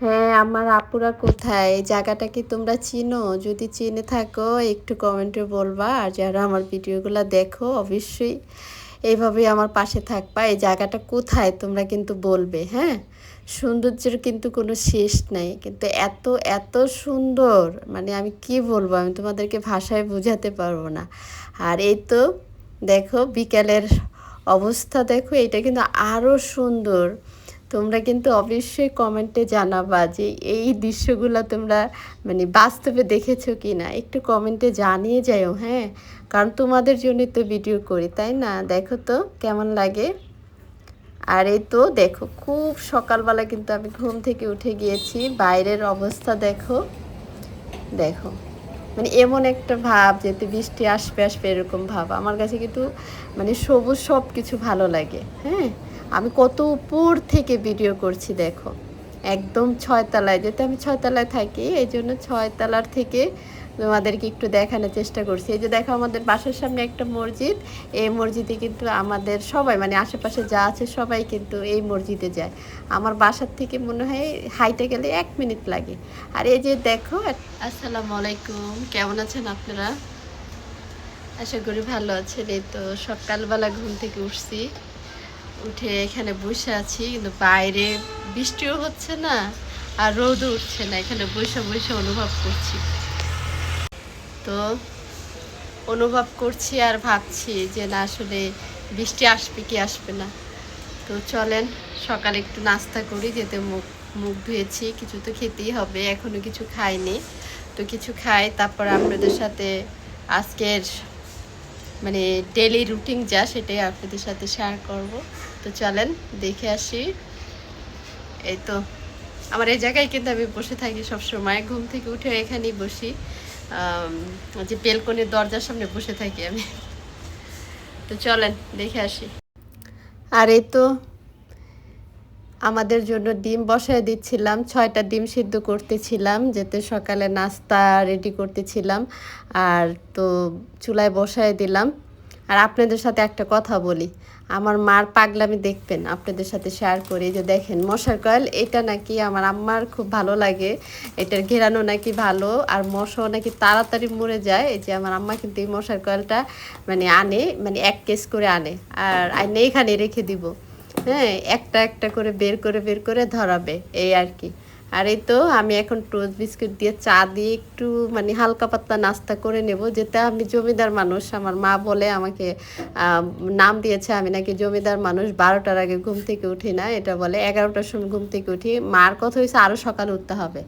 হ্যাঁ আমার আপুরা কোথায়? জায়গাটা কি তোমরা চিনো? যদি চিনে থাকো, একটু কমেন্টে বলবা। আর যারা আমার ভিডিওগুলো দেখো, অবশ্যই এইভাবেই আমার পাশে থাকবা। এই জায়গাটা কোথায় তোমরা কিন্তু বলবে হ্যাঁ? সৌন্দর্যের কিন্তু কোনো শেষ নাই। কিন্তু এত এত সুন্দর মানে আমি কি বলব? আমি তোমাদেরকে ভাষায় বোঝাতে পারব না। আর এই তো, দেখো বিকেলের অবস্থা, দেখো, এটা কিন্তু আরও সুন্দর। তোমরা কিন্তু অবশ্যই কমেন্টে জানাবা যে এই দৃশ্যগুলো তোমরা মানে বাস্তবে দেখেছ কি না একটু কমেন্টে জানিয়ে যাও হ্যাঁ? কারণ তোমাদের জন্যই তো ভিডিও করি, তাই না? দেখো তো, কেমন লাগে? আর এই তো, দেখো, খুব সকালবেলা কিন্তু আমি ঘুম থেকে উঠে গিয়েছি। বাইরের অবস্থা দেখো। দেখো মানে এমন একটা ভাব যেতে বৃষ্টি আসবে আসবে এরকম ভাব। আমার কাছে কিন্তু মানে সবুজ সব কিছু ভালো লাগে হ্যাঁ? আমি কত উপর থেকে ভিডিও করছি, দেখো। একদম ছয়তলায় যেতে আমি ছয়তলায় থাকি, এই জন্য ছয়তলার থেকে তোমাদেরকে একটু দেখানোর চেষ্টা করছি। এই যে দেখো, আমাদের বাসার সামনে একটা মসজিদ, এই মসজিদে কিন্তু আমাদের সবাই মানে আশেপাশে যা আছে সবাই কিন্তু এই মসজিদে যায়। আমার বাসার থেকে মনে হয় হাইটে গেলে এক মিনিট লাগে। আর এই যে দেখো আসসালামু আলাইকুম, কেমন আছেন আপনারা? আশা করি ভালো আছেন। এই তো সকালবেলা ঘুম থেকে উঠছি। উঠে এখানে বসে আছি, কিন্তু বাইরে বৃষ্টিও হচ্ছে না আর রোদও উঠছে না। এখানে বসে বসে অনুভব করছি। তো অনুভব করছি আর ভাবছি যে না, আসলে বৃষ্টি আসবে কি আসবে না। তো চলেন, সকালে একটু নাস্তা করি যেতে মুখ মুখ ধুয়েছি, কিছু তো খেতেই হবে, এখনও কিছু খাইনি। তো কিছু খাই, তারপর আপনাদের সাথে আজকের মানে ডেলি রুটিন যা, সেটাই আপনাদের সাথে শেয়ার করব। তো চলেন, দেখে আসি। এই তো, আমার এই জায়গায় কিন্তু আমি বসে থাকি সবসময়। ঘুম থেকে উঠে এখানেই বসি। যে বেলকনির দরজার সামনে বসে থাকি আমি। তো চলেন, দেখে আসি। আর এই তো, আমাদের জন্য ডিম বসায় দিচ্ছিলাম। ছয়টা ডিম সিদ্ধ করতেছিলাম, যেতে সকালে নাস্তা রেডি করতেছিলাম। আর তো চুলায় বসায় দিলাম। আর আপনাদের সাথে একটা কথা বলি। আমার মার পাগলামি দেখবেন, আপনাদের সাথে শেয়ার করি। যে দেখেন, মশার কয়েল, এটা নাকি আমার আম্মার খুব ভালো লাগে। এটার ঘেরানো নাকি ভালো, আর মশাও নাকি তাড়াতাড়ি মরে যায়। এই যে আমার আম্মা কিন্তু এই মশার কয়েলটা মানে আনে মানে এক কেস করে আনে, আর আইনে এখানে রেখে দিব। হ্যাঁ একটা একটা করে বের করে বের করে ধরাবে, এই আর কি। আর এই তো আমি এখন টোস্ট বিস্কুট দিয়ে চা দিয়ে একটু মানে হালকা পাতলা নাস্তা করে নেব। যেটা আমি জমিদার মানুষ, আমার মা বলে আমাকে নাম দিয়েছে, আমি নাকি জমিদার মানুষ, বারোটার আগে ঘুম থেকে উঠি না, এটা বলে এগারোটার সময় ঘুম থেকে উঠি। মার কথা হয়েছে আরও সকালে উঠতে হবে।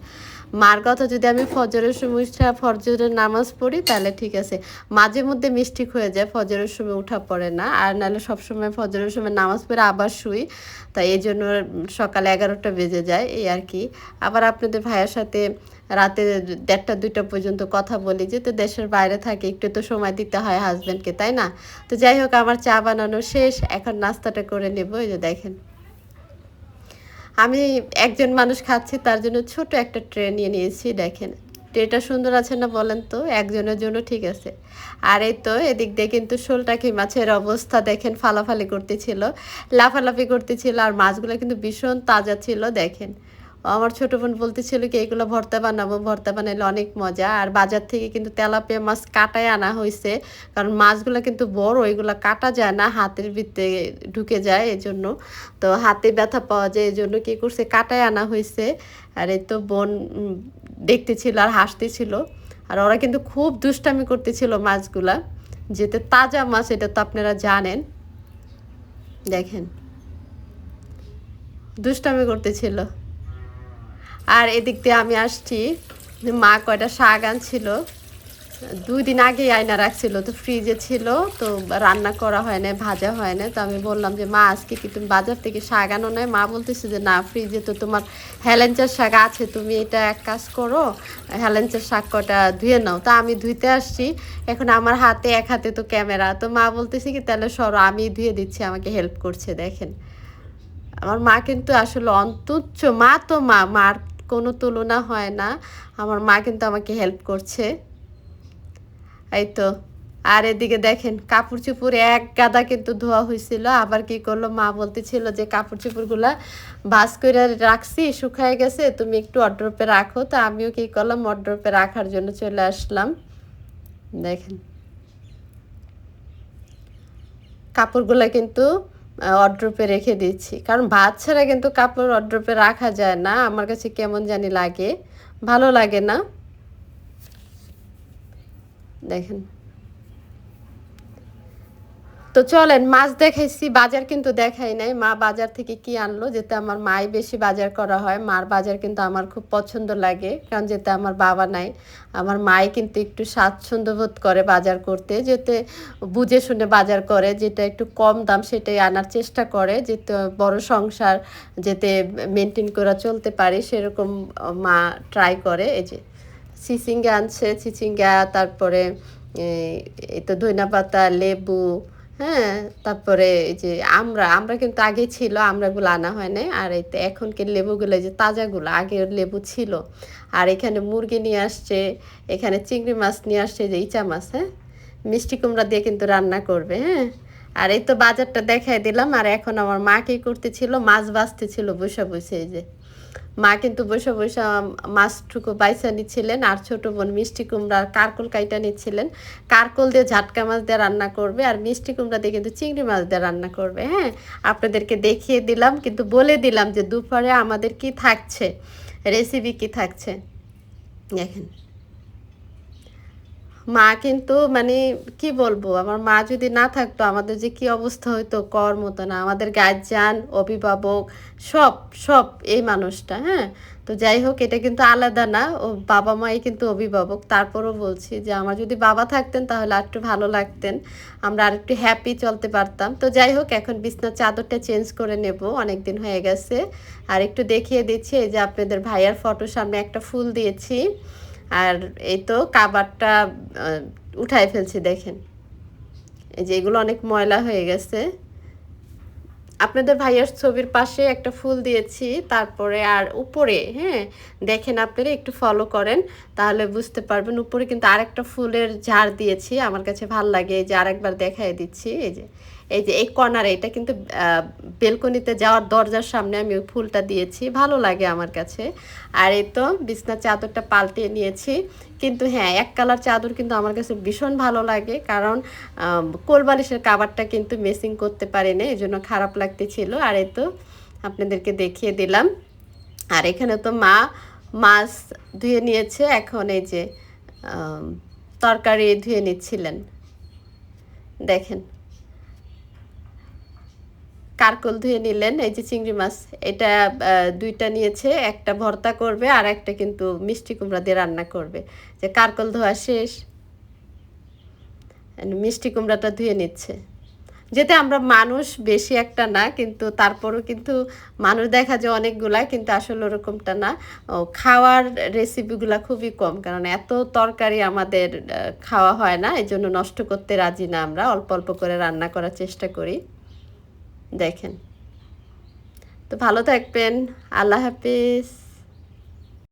মার কথা যদি আমি ফজরের সময় উঠা ফজরের নামাজ পড়ি, তাহলে ঠিক আছে। মাঝে মধ্যে মিষ্টিক হয়ে যায়, ফজরের সময় উঠা পড়ে না। আর নাহলে সবসময় ফজরের সময় নামাজ পড়ে আবার শুই। তাই এই জন্য সকালে এগারোটা বেজে যায়, এই আর কি। আবার আপনাদের ভাইয়ের সাথে রাতে দেড়টা, দুইটা পর্যন্ত কথা বলি যে তো দেশের বাইরে থাকে, একটু তো সময় দিতে হয় হাজব্যান্ডকে তাই না? তো যাই হোক, আমার চা বানানো শেষ। এখন নাস্তাটা করে নেব, এই যে দেখেন। আমি একজন মানুষ খাচ্ছি, তার জন্য ছোট একটা ট্রে নিয়ে নিয়েছি, দেখেন। ট্রেটা সুন্দর আছে না বলেন তো? একজনের জন্য ঠিক আছে। আর এই তো এদিক দিয়ে কিন্তু শোলটাকি মাছের অবস্থা দেখেন, ফালাফালি করতেছিল, লাফালাফি করতেছিল, আর মাছগুলো কিন্তু ভীষণ তাজা ছিল, দেখেন। আমার ছোটো বোন বলতেছিল কি, এগুলো ভর্তা বানাবো, ভর্তা বানাইলে অনেক মজা। আর বাজার থেকে কিন্তু তেলাপিয়া মাছ কাটায় আনা হয়েছে কারণ মাছগুলো কিন্তু বড় ওইগুলো কাটা যায় না, হাতের ভিতরে ঢুকে যায় এই জন্য তো হাতে ব্যথা পাওয়া যায় এই জন্য কী করছে, কাটায় আনা হয়েছে আর এই তো বোন দেখতেছিল আর হাসতেছিল। আর ওরা কিন্তু খুব দুষ্টামি করতেছিল মাছগুলা যেতে তাজা মাছ, এটা তো আপনারা জানেন। দেখেন, দুষ্টামি করতেছিল। আর এদিক দিয়ে আমি আসছি। মা কয়টা শাক আনছিল। দুই দিন আগেই আয়না রাখছিল, তো ফ্রিজে ছিল, তো রান্না করা হয় না ভাজা হয় না তো আমি বললাম যে, মা, আজকে কি তুমি বাজার থেকে শাক আনো নাই? মা বলতেছে যে, না ফ্রিজে তো তোমার হেলেঞ্চার শাক আছে, তুমি এটা এক কাজ করো হেলেঞ্চার শাক কটা ধুয়ে নাও। তা আমি ধুইতে আসছি, এখন আমার হাতে, এক হাতে তো ক্যামেরা। তো মা বলতেছে কি, তাহলে সরো আমি ধুয়ে দিচ্ছি, আমাকে হেল্প করছে, দেখেন। আমার মা কিন্তু আসলে অন্তুচ্ছ, মা তো মা, মার কোনো তুলনা হয় না। আমার মা কিন্তু আমাকে হেল্প করছে। এই তো। আর এদিকে দেখেন, কাপড় চুপড় এক গাদা কিন্তু ধোয়া হয়েছিল আবার কি করল? মা বলতেছিল যে, কাপড় চুপড়গুলা বাস করে রাখছি, শুকায় গেছে, তুমি একটু অড্রপে রাখো। তো আমিও কি করলাম অড্রপে রাখার জন্য চলে আসলাম। দেখেন। কাপড়গুলো কিন্তু অড্রপে রেখে দিচ্ছি। কারণ ভাত ছাড়া কিন্তু কাপড় অড্রপে রাখা যায় না। আমার কাছে কেমন জানি লাগে। ভালো লাগে না। দেখেন। তো চলেন, মাছ দেখাইছি, বাজার কিন্তু দেখাই নাই। মা বাজার থেকে কি আনলো? যেতে আমার মাই বেশি বাজার করা হয়। মার বাজার কিন্তু আমার খুব পছন্দ লাগে, কারণ যেতে আমার বাবা নাই। আমার মাই কিন্তু একটু স্বাচ্ছন্দ্য বোধ করে বাজার করতে, যেতে বুঝে শুনে বাজার করে, যেটা একটু কম দাম সেটাই আনার চেষ্টা করে, যেতে বড় সংসার, যেতে মেনটেন করা চলতে পারি, সেরকম মা ট্রাই করে। এই যে চিচিঙ্গা আনছে চিচিঙ্গা তারপরে এই তো ধইনা পাতা, লেবু হ্যাঁ তারপরে এই যে আমরা আমরা কিন্তু আগে ছিল আমরাগুলো আনা হয় না আর এই এখনকার লেবুগুলো যে তাজাগুলো আগে লেবু ছিল। আর এখানে মুরগি নিয়ে আসছে, এখানে চিংড়ি মাছ নিয়ে আসছে যে ইচা মাছ হ্যাঁ? মিষ্টি কুমড়া দিয়ে কিন্তু রান্না করবে হ্যাঁ? আর এই তো বাজারটা দেখাই দিলাম, আর এখন আমার মা কি করতেছিল, মাছ বাঁচতেছিল বসে বসে, এই যে। মা কিন্তু বসে বসে মাছটুকু বাইসা নিচ্ছিলেন আর ছোট বোন মিষ্টি কুমড়ার কারকল কাইটা নিচ্ছিলেন। কারকল দিয়ে ঝাটকা মাছ দিয়ে রান্না করবে আর মিষ্টি কুমড়া দিয়ে কিন্তু চিংড়ি মাছ দিয়ে রান্না করবে হ্যাঁ? আপনাদেরকে দেখিয়ে দিলাম, কিন্তু বলে দিলাম যে দুপুরে আমাদের কি থাকছে? রেসিপি কি থাকছে? দেখেন। মা কিন্তু মানে কি বলব, আমার মা যদি না থাকতো আমাদের যে কি অবস্থা হইতো, কর মতো না। আমাদের গার্জিয়ান অভিভাবক, সব সব এই মানুষটা হ্যাঁ? তো যাই হোক, এটা কিন্তু আলাদা না। ও বাবা মাই কিন্তু অভিভাবক। তারপরও বলছি যে, আমার যদি বাবা থাকতেন তাহলে আর একটু ভালো লাগতেন। আমরা আর একটু হ্যাপি চলতে পারতাম। তো যাই হোক, এখন বিছনার চাদরটা চেঞ্জ করে নেব। অনেক দিন হয়ে গেছে। আর একটু দেখিয়ে দিচ্ছি, এই যে আপনাদের ভাইয়ার ফটোর সামনে একটা ফুল দিয়েছি। আর এই তো কাবারটা উঠাই ফেলছি, দেখেন। এই যে এগুলো অনেক ময়লা হয়ে গেছে। আপনাদের ভাইয়ার ছবির পাশে একটা ফুল দিয়েছি, তারপরে আর উপরে হ্যাঁ দেখেন আপনারা, একটু ফলো করেন, তাহলে বুঝতে পারবেন। উপরে কিন্তু আরেকটা ফুলের ঝাড় দিয়েছি, আমার কাছে ভালো লাগে, এই যে আরেকবার দেখাই দিচ্ছি, এই যে। এই যে এই কর্নারে, এটা কিন্তু বেলকনিতে যাওয়ার দরজার সামনে আমি ওই ফুলটা দিয়েছি। ভালো লাগে আমার কাছে। আর এই তো বিছনার চাদরটা পাল্টে নিয়েছি। কিন্তু হ্যাঁ এক কালার চাদর কিন্তু আমার কাছে ভীষণ ভালো লাগে। কারণ কোলবালিশের কাবারটা কিন্তু মেসিং করতে পারিনি এই জন্য খারাপ লাগতেছিল। আর এই তো আপনাদেরকে দেখিয়ে দিলাম। আর এখানে তো মা, মাছ ধুয়ে নিয়েছে। এখন এই যে তরকারি ধুয়ে নিচ্ছিলেন। দেখেন। কারকল ধুয়ে নিলেন, এই যে চিংড়ি মাছ। এটা দুইটা নিয়েছে, একটা ভর্তা করবে আর একটা কিন্তু মিষ্টি কুমড়া দিয়ে রান্না করবে। যে কারকল ধোয়া শেষ। মিষ্টি কুমড়াটা ধুয়ে নিচ্ছে। যেতে আমরা মানুষ বেশি একটা না, কিন্তু তারপরও কিন্তু মানুষ দেখা যায় অনেকগুলা, কিন্তু আসলে ওরকমটা না। খাওয়ার রেসিপিগুলো খুবই কম, কারণ এত তরকারি আমাদের খাওয়া হয় না এই জন্য নষ্ট করতে রাজি না আমরা। অল্প অল্প করে রান্না করার চেষ্টা করি। দেখেন। তো ভালো থাকবেন আল্লাহ হাফিজ।